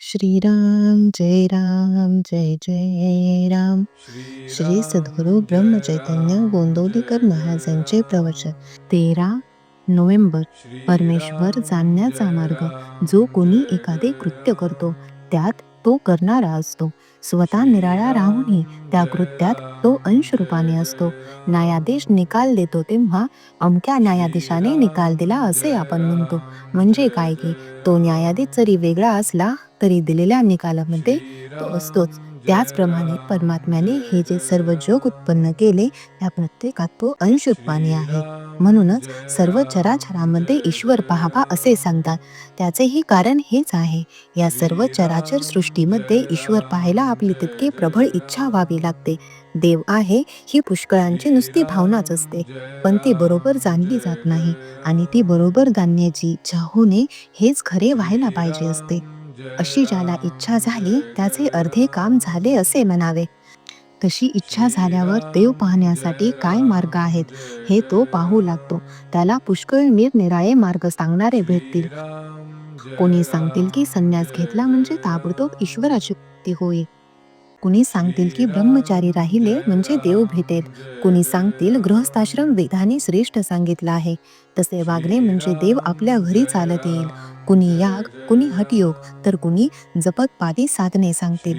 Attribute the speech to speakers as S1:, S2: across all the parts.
S1: श्रीराम जय राम जय जय राम. श्री सद्गुरू ब्रह्मचैतन्य गोंदवलीकर महाराजांचे प्रवचन तेरा नोव्हेंबर परमेश्वर जाणण्याचा मार्ग. जो कोणी एखादे कृत्य करतो त्यात तो करणारा असतो. स्वतः निराळा राहूनही त्या कृत्यात तो अंश रूपाने असतो. न्यायाधीश निकाल देतो तेव्हा अमक्या न्यायाधीशाने निकाल दिला असे आपण म्हणतो. म्हणजे काय की तो न्यायाधीश जरी वेगळा असला तरी दिलेल्या निकालामध्ये तो असतोच. त्याचप्रमाणे परमात्म्याने हे जे सर्व जग उत्पन्न केले त्या प्रत्येकात तो अंश उत्पाने आहे. म्हणूनच सर्व चराचरामध्ये ईश्वर पाहावा असे सांगतात. त्याचेही कारण हेच आहे. या सर्व चराचर सृष्टीमध्ये ईश्वर पाहायला आपली तितकी प्रबळ इच्छा व्हावी लागते. देव आहे ही पुष्कळांची नुसती भावनाच असते. पण ती बरोबर जाणली जात नाही. आणि ती बरोबर जाणण्याची इच्छा होणे हेच खरे व्हायला पाहिजे असते. अशी ज्याला इच्छा झाली त्याचे अर्धे काम झाले असे म्हणावे. तशी इच्छा झाल्यावर देव पाहण्यासाठी काय मार्ग आहेत हे तो पाहू लागतो. त्याला पुष्कळ निरनिराळे मार्ग सांगणारे भेटतील. कोणी सांगतील की संन्यास घेतला म्हणजे ताबडतोब ईश्वराची प्राप्ती होईल. कुणी सांगतील की ब्रह्मचारी राहिले म्हणजे देव भेटेल. कुणी सांगतील गृहस्थाश्रम वेदाने श्रेष्ठ सांगितला आहे. तसे वागणे म्हणजे देव आपल्या घरी चालत येईल. कुणी याग कुणी हटयोग तर कुणी जपतपादी साधने सांगतील.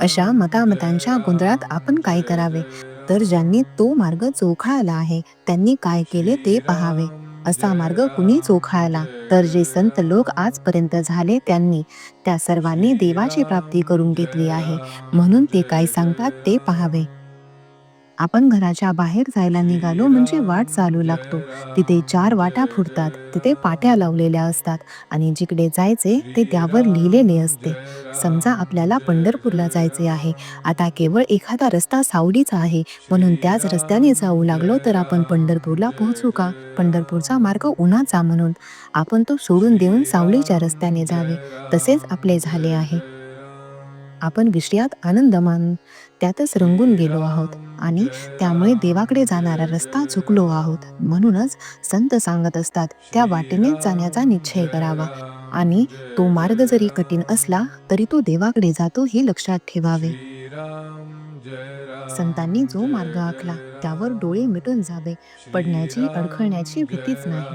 S1: अशा मतामतांच्या गोंधळात आपण काय करावे? तर ज्यांनी तो मार्ग चोखाळला आहे त्यांनी काय केले ते पहावे. असा मार्ग कुणी चोखाळला? तर जे संत लोक आजपर्यंत झाले त्यांनी त्या सर्वांनी देवाची प्राप्ती करून घेतली आहे. म्हणून ते काय सांगतात ते पहावे. आपण घराच्या बाहेर जायला निघालो म्हणजे वाट चालू लागतो. तिथे चार वाटा फुटतात तिथे पाट्या लावलेल्या असतात आणि जिकडे जायचे ते त्यावर लिहिलेले असते. समजा आपल्याला पंढरपूरला जायचे आहे. आता केवळ एखादा रस्ता सावलीचा आहे. म्हणून त्याच रस्त्याने जाऊ लागलो तर आपण पंढरपूरला पोहोचू का? पंढरपूरचा मार्ग उन्हाचा म्हणून. आपण तो सोडून देऊन सावलीच्या रस्त्याने जावे. तसेच आपले झाले आहे. आपण विषयात आनंद मान त्यातच रंगून गेलो आहोत आणि त्यामुळे देवाकडे जाणारा रस्ता चुकलो आहोत. म्हणूनच संत सांगत असतात त्या वाटेनेच जाण्याचा निश्चय करावा. आणि तो मार्ग जरी कठीण असला तरी तो देवाकडे जातो हे लक्षात ठेवावे. संतांनी जो मार्ग आखला त्यावर डोळे मिटून जावे. पडण्याची अडखळण्याची भीतीच नाही.